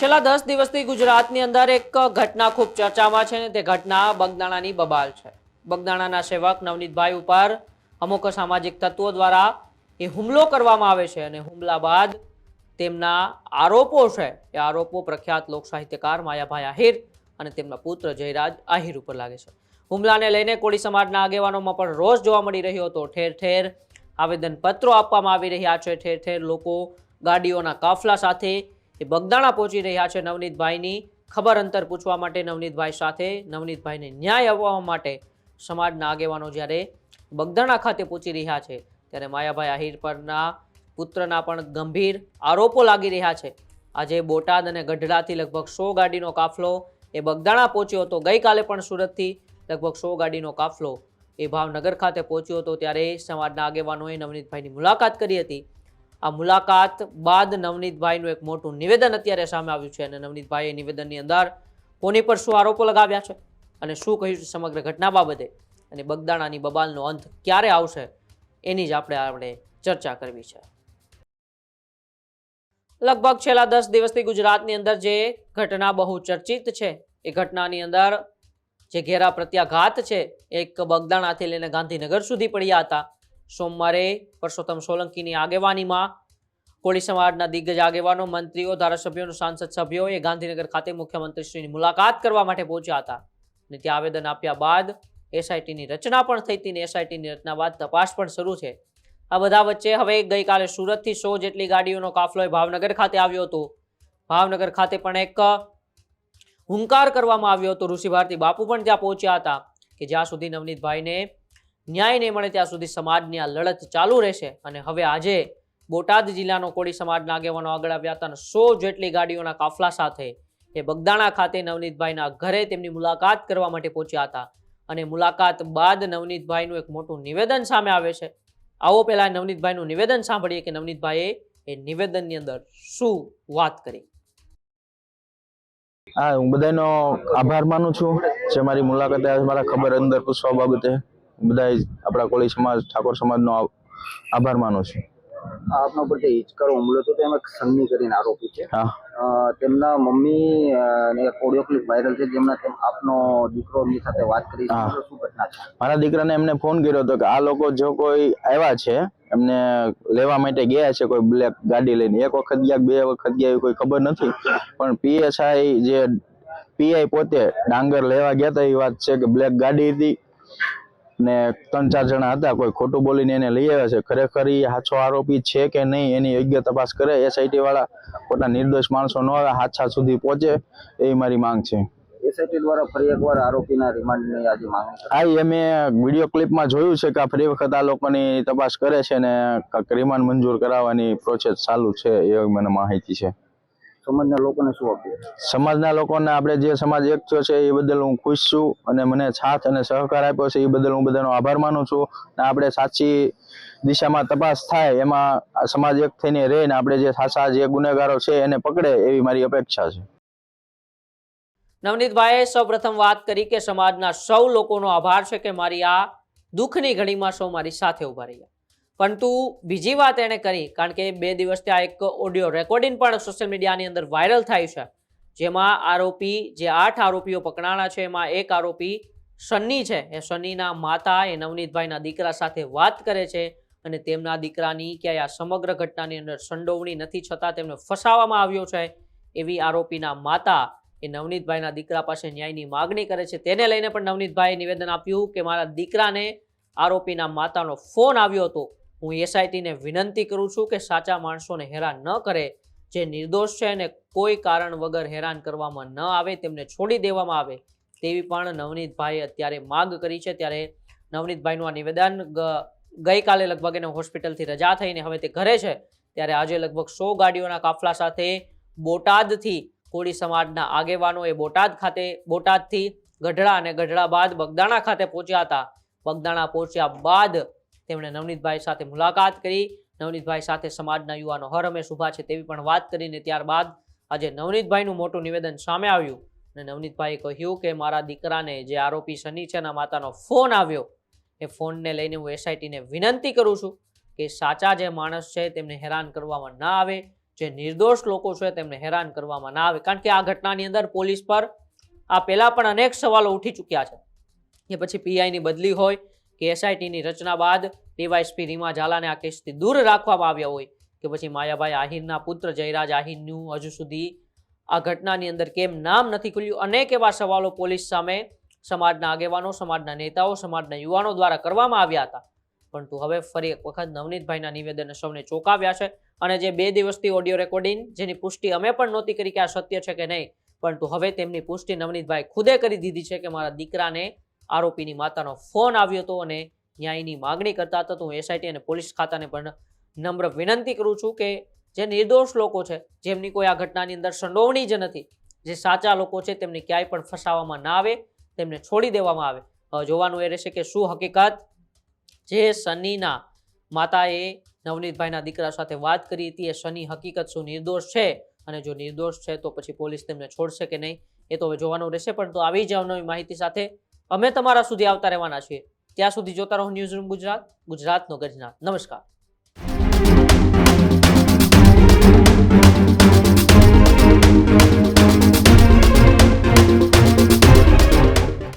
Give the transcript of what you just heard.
છેલ્લા દસ દિવસથી ગુજરાતની અંદર એક ઘટના ખૂબ ચર્ચામાં છે ને તે ઘટના બગદાણાની બબાલ છે. બગદાણાના સેવક નવનીતભાઈ ઉપર અમુક સામાજિક તત્વો દ્વારા એ હુમલો કરવામાં આવે છે અને હુમલા બાદ તેમના આરોપો છે એ આરોપો પ્રખ્યાત લોક સાહિત્યકાર માયાભાઈ આહિર અને તેમના પુત્ર જયરાજ આહિર ઉપર લાગે છે. હુમલાને લઈને કોળી સમાજના આગેવાનોમાં પણ રોષ જોવા મળી રહ્યો હતો. ઠેર ઠેર આવેદનપત્રો આપવામાં આવી રહ્યા છે. ઠેર ઠેર લોકો ગાડીઓના કાફલા સાથે એ બગદાણા પહોંચી રહ્યા છે નવનીતભાઈની ખબર અંતર પૂછવા માટે નવનીતભાઈ સાથે. નવનીતભાઈને ન્યાય અપાવવા માટે સમાજના આગેવાનો જ્યારે બગદાણા ખાતે પહોંચી રહ્યા છે, ત્યારે માયાભાઈ આહિર પરના પુત્રના પણ ગંભીર આરોપો લાગી રહ્યા છે. આજે બોટાદ અને ગઢડાથી લગભગ સો ગાડીનો કાફલો એ બગદાણા પહોંચ્યો હતો. ગઈકાલે પણ સુરતથી લગભગ સો ગાડીનો કાફલો એ ભાવનગર ખાતે પહોંચ્યો હતો. ત્યારે સમાજના આગેવાનોએ નવનીતભાઈની મુલાકાત કરી હતી. આ મુલાકાત બાદ નવનીતભાઈનું એક મોટું નિવેદન અત્યારે સામે આવ્યું છે અને નવનીતભાઈએ નિવેદનની અંદર કોની પર શું આરોપો લગાવ્યા છે અને શું કહ્યું છે સમગ્ર ઘટના બાબતે અને બગદાણાની બબાલનો અંત ક્યારે આવશે એની જ આપણે આપણે ચર્ચા કરવી છે. લગભગ છેલ્લા દસ દિવસથી ગુજરાતની અંદર જે ઘટના બહુ ચર્ચિત છે, એ ઘટનાની અંદર જે ઘેરા પ્રત્યાઘાત છે, એક બગદાણાથી લઈને ગાંધીનગર સુધી પડ્યા હતા. સોમવારે પરસોત્તમ સોલંકીની આગેવાનીમાં કોળી સમાજના દિગ્ગજ આગેવાનો, મંત્રીઓ, ધારાસભ્યો સાંસદ સભ્યો એ ગાંધીનગર ખાતે મુખ્યમંત્રીશ્રીની મુલાકાત કરવા માટે પહોંચ્યા હતા. અને ત્યાં આવેદન આપ્યા બાદ એસઆઈટીની રચના પણ થઈ હતી ને એસઆઈટીની રચના બાદ તપાસ પણ શરૂ છે. આ બધા વચ્ચે હવે ગઈકાલે સુરતથી સો જેટલી ગાડીઓનો કાફલો ભાવનગર ખાતે આવ્યો હતો. ભાવનગર ખાતે પણ એક હુંકાર કરવામાં આવ્યો હતો. ઋષિ ભારતી બાપુ પણ ત્યાં પહોંચ્યા હતા કે જ્યાં સુધી નવનીતભાઈને ન્યાય નહીં મળે ત્યાં સુધી સમાજની આ લડત ચાલુ રહેશે. અને હવે આજે બોટાદ જિલ્લાનો કોળી સમાજના આગેવાનો આગળ આવ્યા હતા અને સો જેટલી ગાડીઓના કાફલા સાથે એ બગદાણા ખાતે નવનીતભાઈના ઘરે તેમની મુલાકાત કરવા માટે પહોંચ્યા હતા. અને મુલાકાત બાદ નવનીતભાઈનું એક મોટું નિવેદન સામે આવે છે. આવો પહેલા નવનીતભાઈનું નિવેદન સાંભળીએ કે નવનીતભાઈએ એ નિવેદનની અંદર શું વાત કરી? હા, હું બધાનો આભાર માનું છું. જે મારી મુલાકાતે મારા ખબર અંદર પૂછવા બાબતે. બધા આપણા કોળી સમાજ ઠાકોર સમાજનો આભાર માનું છું. આપના ઉપર જે હિચકારો હુમલો થયો તેમાં સન્ની કરીને આરોપી છે. તેમના મમ્મી ને એક ઓડિયો ક્લિપ વાયરલ છે જેમના તેમ આપનો દીકરો એમની સાથે વાત કરી. શું ઘટના છે? મારા દીકરાને એમને ફોન કર્યો હતો કે આ લોકો જો કોઈ આવ્યા છે એમને લેવા માટે ગયા છે કોઈ બ્લેક ગાડી લઈને. એક વખત ગયા બે વખત ગયા એવી કોઈ ખબર નથી. પણ પીએસઆઈ જે પીઆઈ પોતે ડાંગર લેવા ગયા હતા એ વાત છે કે બ્લેક ગાડી હતી. ને ત્રણ ચાર જણા હતા કોઈ ખોટું બોલીને એને લઈ આવ્યા છે. ખરેખર એ સાચો આરોપી છે કે નહીં એની યોગ્ય તપાસ કરે. એસઆઈટી વાળા પોતાના નિર્દોષ માણસો ન આવે હાથા સુધી પહોંચે એ મારી માંગ છે. એસઆઈટી દ્વારા ફરી એકવાર આરોપીના રિમાન્ડની આજે માંગણી હા એ મેં વીડિયો ક્લિપમાં જોયું છે કે આ ફરી વખત આ લોકોની તપાસ કરે છે ને રિમાન્ડ મંજૂર કરાવવાની પ્રોસેસ ચાલુ છે એવી મને માહિતી છે. સમાજના લોકોને શું આપીએ? સમાજના લોકોને આપણે જે સમાજ એક થયો છે એ બદલ હું ખુશ છું અને મને સાથ અને સહકાર આપ્યો છે એ બદલ હું બધાનો આભાર માનું છું. અને આપણે સાચી દિશામાં તપાસ થાય એમાં સમાજ એક થઈને રહે ને આપણે જે સાચા જે ગુનેગારો છે એને પકડે એવી મારી અપેક્ષા છે. નવનીતભાઈએ સૌપ્રથમ વાત કરી કે સમાજના સૌ લોકોનો આભાર છે કે મારી આ દુઃખની ઘડીમાં સૌ મારી સાથે ઊભા રહ્યા. પરંતુ બીજી વાત એણે કરી, કારણ કે બે દિવસથી આ એક ઓડિયો રેકોર્ડિંગ પણ સોશિયલ મીડિયાની અંદર વાયરલ થાય છે. જેમાં આરોપી, જે આઠ આરોપીઓ પકડાણા છે, એમાં એક આરોપી સન્ની છે. એ સન્નીના માતા, એ નવનીતભાઈના દીકરા સાથે વાત કરે છે અને તેમના દીકરાની ક્યાંય આ સમગ્ર ઘટનાની અંદર સંડોવણી નથી, છતાં તેમને ફસાવવામાં આવ્યો છે. એવી આરોપીના માતા, એ નવનીતભાઈના દીકરા પાસે ન્યાયની માગણી કરે છે. તેને લઈને પણ નવનીતભાઈએ નિવેદન આપ્યું કે મારા દીકરાને આરોપીના માતાનો ફોન આવ્યો હતો. હું એસઆઈટીને વિનંતી કરું છું કે સાચા માણસોને હેરાન ન કરે, જે નિર્દોષ છે અને કોઈ કારણ વગર હેરાન કરવામાં ન આવે, તેમને છોડી દેવામાં આવે, તેવી પણ નવનીતભાઈએ અત્યારે માગ કરી છે. ત્યારે નવનીતભાઈનું આ નિવેદન ગઈકાલે લગભગ એને હોસ્પિટલથી રજા થઈને હવે તે ઘરે છે. ત્યારે આજે લગભગ સો ગાડીઓના કાફલા સાથે બોટાદથી કોળી સમાજના આગેવાનો એ બોટાદ ખાતે, બોટાદથી ગઢડા અને ગઢડા બાદ બગદાણા ખાતે પહોંચ્યા હતા. બગદાણા પહોંચ્યા બાદ તેમણે નવનીતભાઈ સાથે મુલાકાત કરી. નવનીતભાઈ સાથે સમાજના યુવાનો હર હંમેશ ઊભા છે તેવી પણ વાત કરીને ત્યારબાદ આજે નવનીતભાઈનું મોટું નિવેદન સામે આવ્યું. અને નવનીતભાઈએ કહ્યું કે, મારા દીકરાને જે આરોપી સની છે એના માતાનો ફોન આવ્યો. એ ફોનને લઈને હું એસઆઈટીને વિનંતી કરું છું કે સાચા જે માણસ છે તેમને હેરાન કરવામાં ના આવે. જે નિર્દોષ લોકો છે તેમને હેરાન કરવામાં ના આવે. કારણ કે આ ઘટનાની અંદર પોલીસ પર આ પહેલાં પણ અનેક સવાલો ઉઠી ચૂક્યા છે. કે પછી પીઆઈની બદલી હોય કે એસઆઈટીની રચના બાદ ડીવાયસપી રીમા ઝાલાને આ કેસથી દૂર રાખવામાં આવ્યા હોય કે પછી માયાભાઈ આહિરના પુત્ર જયરાજ આહિરનું હજુ સુધી આ ઘટનાની અંદર કેમ નામ નથી ખુલ્યું? અનેક એવા સવાલો પોલીસ સામે સમાજના આગેવાનો, સમાજના નેતાઓ, સમાજના યુવાનો દ્વારા કરવામાં આવ્યા હતા. પરંતુ હવે ફરી એક વખત નવનીતભાઈના નિવેદને સૌને ચોંકાવ્યા છે અને જે બે દિવસથી ઓડિયો રેકોર્ડિંગ, જેની પુષ્ટિ અમે પણ નહોતી કરી કે આ સત્ય છે કે નહીં, પરંતુ હવે તેમની પુષ્ટિ નવનીતભાઈ ખુદે કરી દીધી છે કે મારા દીકરાને આરોપીની માતાનો ફોન આવ્યો હતો અને ન્યાયની માગણી કરતા હતા. તો હું એસઆઈટી અને પોલીસ ખાતાને પણ નમ્ર વિનંતી કરું છું કે જે નિર્દોષ લોકો છે, જેમની કોઈ આ ઘટનાની અંદર સંડોવણી જ નથી, જે સાચા લોકો છે, તેમને ક્યાંય પણ ફસાવવામાં ના આવે, તેમને છોડી દેવામાં આવે. જોવાનું એ રહેશે કે શું હકીકત જે સનીના માતાએ નવનીતભાઈના દીકરા સાથે વાત કરી હતી, એ સની હકીકત શું નિર્દોષ છે? અને જો નિર્દોષ છે, તો પછી પોલીસ તેમને છોડશે કે નહીં? એ તો હવે જોવાનું રહેશે, પણ તો આવી જ અવનવી માહિતી સાથે અમે તમારા સુધી આવતા રહેવાના છીએ. ત્યાં સુધી જોતા રહો ન્યૂઝ રૂમ ગુજરાત, ગુજરાતનો ગજના નમસ્કાર.